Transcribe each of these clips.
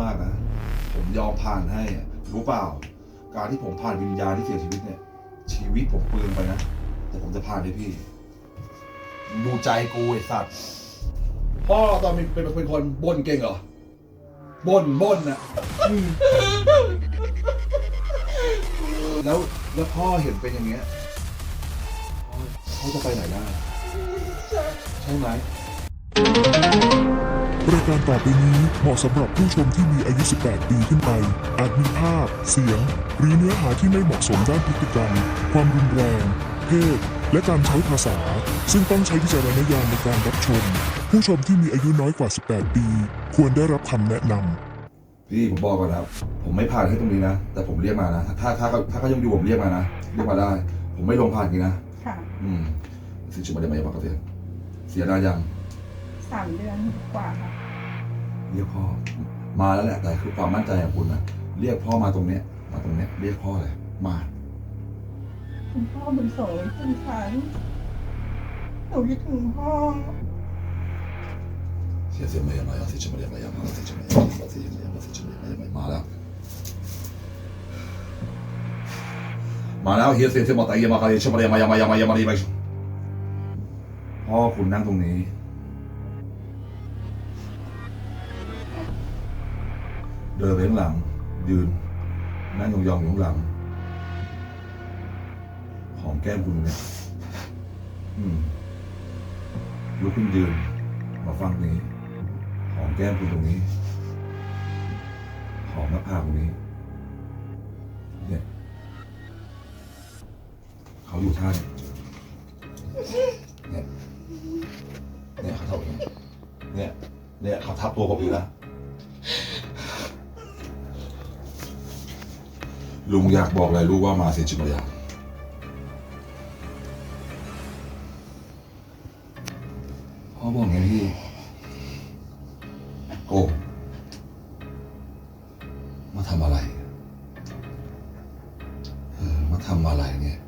มากนะ ผมยอมผ่านให้รู้เปล่า การที่ผมผ่านวิญญาณที่เสียชีวิตเนี่ย ชีวิตผมเปลืองไปนะ แต่ผมจะผ่านให้พี่ ดูใจกูไอ้สัตว์พ่อตอนเป็นเป็นเป็นคนบ่นเก่งเหรอบ่นบ่นน่ะแล้วแล้วพ่อเห็นเป็นอย่างเงี้ยเขาจะไปไหนได้ใช่ไหมายการต่อไปนี้เหมาะสำหรับผู้ชมที่มีอายุ 18 ปีขึ้นไป อาจมีภาพ เสียง หรือเนื้อหาที่ไม่เหมาะสมด้านพฤติกรรม ความรุนแรง เพศ และการใช้ภาษา ซึ่งต้องใช้วิจารณญาณในการรับชม ผู้ชมที่มีอายุน้อยกว่า 18 ปี ควรได้รับคำแนะนำ พี่ผมบอกก่อนนะครับ ผมไม่ผ่านให้ตรงนี้นะ แต่ผมเรียกมานะ ถ้าถ้าถ้าถ้าเขายังอยู่ผมเรียกมานะเรียกมาได้ ผมไม่ลงผ่านนี้นะค่ะอืมสิชุมาเดียมาอย่าบอกกันเสียเสียดายยัง สามเดือนกว่าค่ะ เรียกพ่อ มาแล้วแหละแต่คือความมั่นใจของคุณนะเรียกพ่อมาตรงเนี้ย มาตรงเนี้ย เรียกพ่อเลยมาคุณพ่อบุญส่งขึ้นฝันหนูคิดถึงพ่อเสียเสียมาอย่ามาอย่าสิชุมาเดียมาอย่ามาสิชุมาเดียมาอย่าสิชุมาเดียมาสิชุมาเดียมาอย่ามามาแล้วมาแล้วเฮียเสียเสียมาแต่อย่ามาใครชุมาเดียมาอย่ามาอย่ามาอย่ามาดีไปพ่อคุณนั่งตรงนี้ เดินไปข้างหลัง ยืน นั่งยองๆอยู่ข้างหลังหอมแก้มคุณเนี่ยอืมลุกขึ้นยืน มาฟังนี้หอมแก้มคุณตรงนี้หอมหน้าผากตรงนี้ เนี่ยเขาอยู่ท่าเนี่ย เนี่ยเนี่ยเขาทับเนี่ย เนี่ยเขาทับตัวผมอยู่นะ ลุงอยากบอกอะไรลูกว่ามาเสียจิมารยาพ่อบอกไงพี่โก้มาทำอะไรเออมาทำอะไรเนี่ย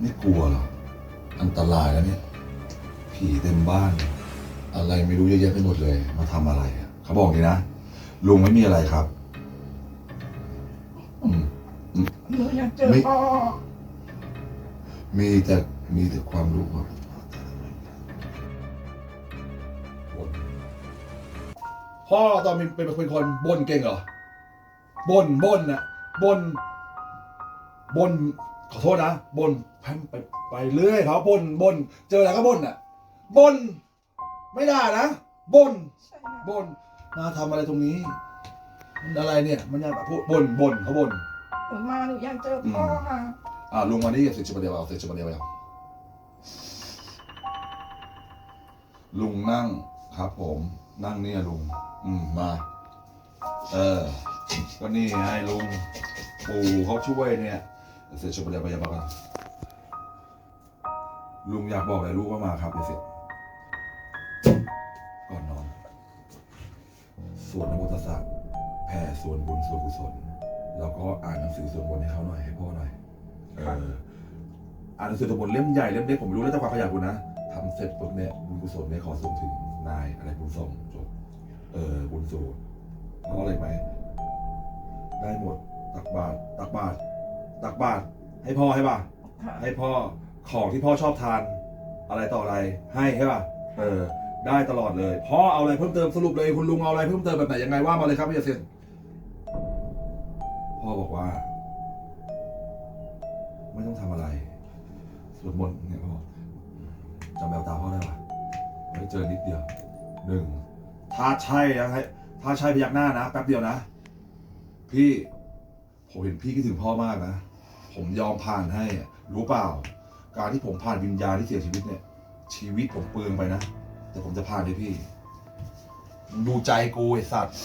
ไม่กลัวหรอ อันตรายแล้วเนี่ย ผีเต็มบ้าน อะไรไม่รู้เยอะแยะไปหมดเลย มาทำอะไร เขาบอกอย่างนี้นะ ลุงไม่มีอะไรครับ เจอไม่พ่อมีแต่มีแต่ความรู้ครับพ่อตอนเป็นเป็นเป็นคนบ่นเก่งเหรอบ่นบ่นน่ะบ่นบ่นขอโทษนะบ่นไปไปไปเรื่อยเขาบ่นบ่นเจออะไรก็บ่นน่ะบ่นไม่ได้นะบ่นใช่ค่ะบ่นมาทำอะไรตรงนี้มันอะไรเนี่ย มันอยากพูดบ่นบ่นเขาบ่นห นูมาหนูอยากเจอพ่อค่ะอ่าลุงมานี่เสร็จชิบะเดียวเอาเสร็จชิบะเดียวเอาลุงนั่งครับ ผมนั่งเนี่ยลุง อืมมา เออ ก็นี่ไงลุง ปู่เขาช่วยเนี่ย เสร็จชิบะเดียวไปยังบ้างลุงอยากบอกอะไรลูกว่ามาครับเดี๋ยวเสร็จก่อนนอนส่วนนโมตัสสะแผ่ส่วนบุญส่วนกุศล แล้วก็อ่านหนังสือส่วนบนให้เขาหน่อยให้พ่อหน่อยเอออ่านหนังสือส่วนบนเล่มใหญ่เล่มเล็กผมไม่รู้แล้วแต่ความขยันคุณนะทำเสร็จปุ๊บเนี่ยบุญกุศลเนี่ยขอส่งถึงนายอะไรบุญส่งจบเออบุญสูตรเพราะอะไรไหมได้หมดตักบาตรตักบาตรตักบาตรให้พ่อให้ป่ะค่ะให้พ่อของที่พ่อชอบทาน อะไรต่ออะไรให้ใช่ป่ะเออได้ตลอดเลยพ่อเอาอะไรเพิ่มเติมสรุปเลยคุณลุงเอาอะไรเพิ่มเติมแบบไหนยังไงว่ามาเลยครับพี่เจษน พ่อบอกว่า ไม่ต้องทำอะไรสวดมนต์เนี่ยพ่อจำแววตาพ่อได้ปะไม่เจอนิดเดียวหนึ่งถ้าใช่นะให้ถ้าใช่พยักหน้านะแป๊บเดียวนะ พี่ผมเห็นพี่คิดถึงพ่อมากนะ ผมยอมผ่านให้รู้เปล่า การที่ผมผ่านวิญญาณที่เสียชีวิตเนี่ย ชีวิตผมเปลืองไปนะ แต่ผมจะผ่านให้พี่ ดูใจกูไอสัตว์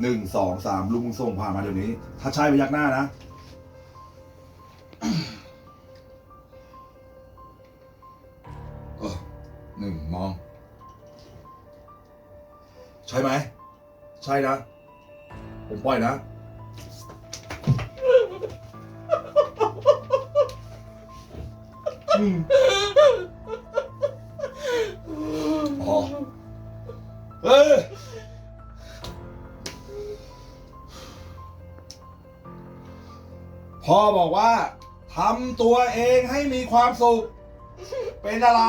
หนึ่งสองสามลุงมึงส่งผ่านมาเดี๋ยวนี้ ถ้าใช่พยักหน้านะ เออหนึ่งมอง ใช่ไหม ใช่นะ ผมปล่อยนะ อืม พ่อบอกว่าทำตัวเองให้มีความสุข เป็นอะไร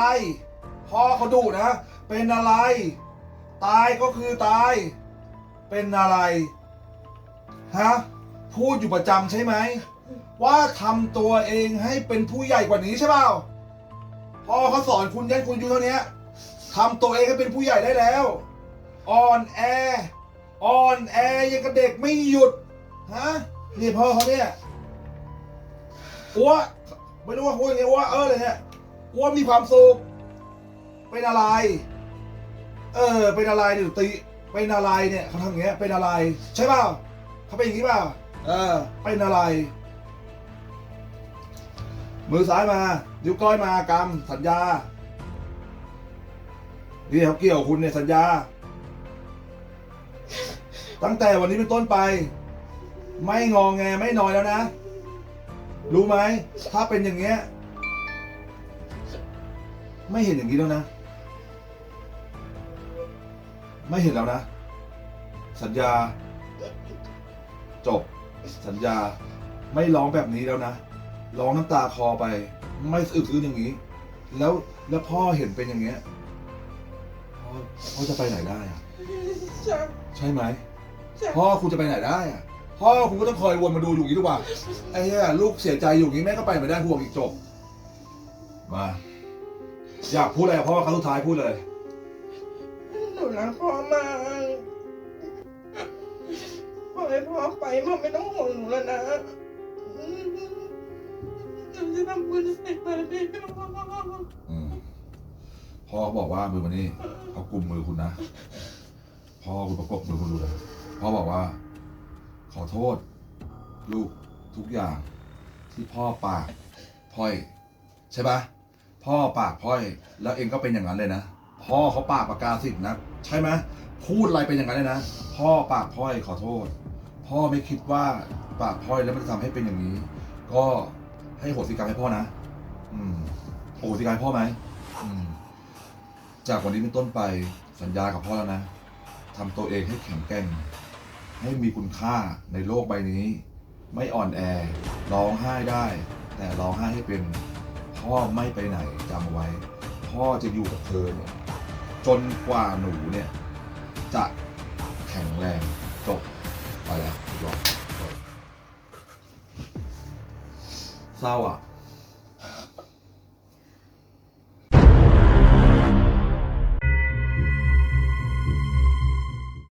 พ่อเขาดุนะ เป็นอะไร ตายก็คือตาย เป็นอะไร ฮะ พูดอยู่ประจำใช่ไหม ว่าทำตัวเองให้เป็นผู้ใหญ่กว่านี้ใช่เปล่า พ่อเขาสอนคุณยันคุณอยู่เท่านี้ทำตัวเองให้เป็นผู้ใหญ่ได้แล้ว อ่อนแอ อ่อนแอยังกับเด็กไม่หยุด ฮะ นี่พ่อเขาเนี่ย อ้วไม่รู้ว่าพูดยังไงว่าเออเลยเนี่ยอ้วมีความสุขเป็นอะไร เออ เป็นอะไรดิติเป็นอะไรเนี่ยเขาทำอย่างเงี้ยเป็นอะไร ใช่เปล่าเขาเป็นอย่างนี้เปล่าเออ เป็นอะไร มือซ้ายมานิ้วก้อยมากำสัญญานี่เขาเกี่ยวคุณเนี่ยสัญญา ตั้งแต่วันนี้เป็นต้นไป ไม่งองแงไม่นอยแล้วนะ รู้ไหมถ้าเป็นอย่างเงี้ย ไม่เห็นอย่างนี้แล้วนะ ไม่เห็นแล้วนะ สัญญา จบ สัญญา ไม่ร้องแบบนี้แล้วนะร้องน้ำตาคลอไป ไม่สะอึกสะอื้นอย่างนี้ แล้วแล้วพ่อเห็นเป็นอย่างเงี้ยพ่อพ่อจะไปไหนได้อะจะใช่ไหมจะพ่อคุณจะไปไหนได้อะ พ่อคุณก็ต้องคอยวนมาดูอยู่อย่างนี้ทุกวันไอ้เนี่ยลูกเสียใจอยู่อย่างนี้แม่ก็ไปไม่ได้ห่วงอีกจบมาอยากพูดอะไรกับพ่อครั้งสุดท้ายพูดเลย หนูรักพ่อมากปล่อยพ่อไปพ่อไม่ต้องห่วงหนูแล้วนะหนูจะทำบุญใส่บาตรให้พ่ออืมพ่อเขาบอกว่ามือมานี่เขากุมมือคุณนะ พ่อคุณประกบมือคุณดูเลยพ่อบอกว่า ขอโทษ ลูกทุกอย่าง ที่พ่อปากพ่อยใช่ปะพ่อปากพ่อย แล้วเองก็เป็นอย่างนั้นเลยนะ พ่อเขาปากปากกาสิทธิ์นะใช่ไหมพูดอะไรเป็นอย่างนั้นเลยนะพ่อปากพ่อยขอโทษ พ่อไม่คิดว่าปากพ่อยแล้วมันจะทำให้เป็นอย่างนี้ ก็ให้โหสิกรรมให้พ่อนะ อืมโหสิกรรมให้พ่อไหมอืมจากวันนี้เป็นต้นไปสัญญากับพ่อแล้วนะทำตัวเองให้แข็งแกร่ง ให้มีคุณค่าในโลกใบนี้ ไม่อ่อนแอร้องไห้ได้ แต่ร้องไห้ให้เป็นพ่อไม่ไปไหนจำเอาไว้ พ่อจะอยู่กับเธอเนี่ยจนกว่าหนูเนี่ย จะแข็งแรงจบไปแล้วจบเศร้าอะ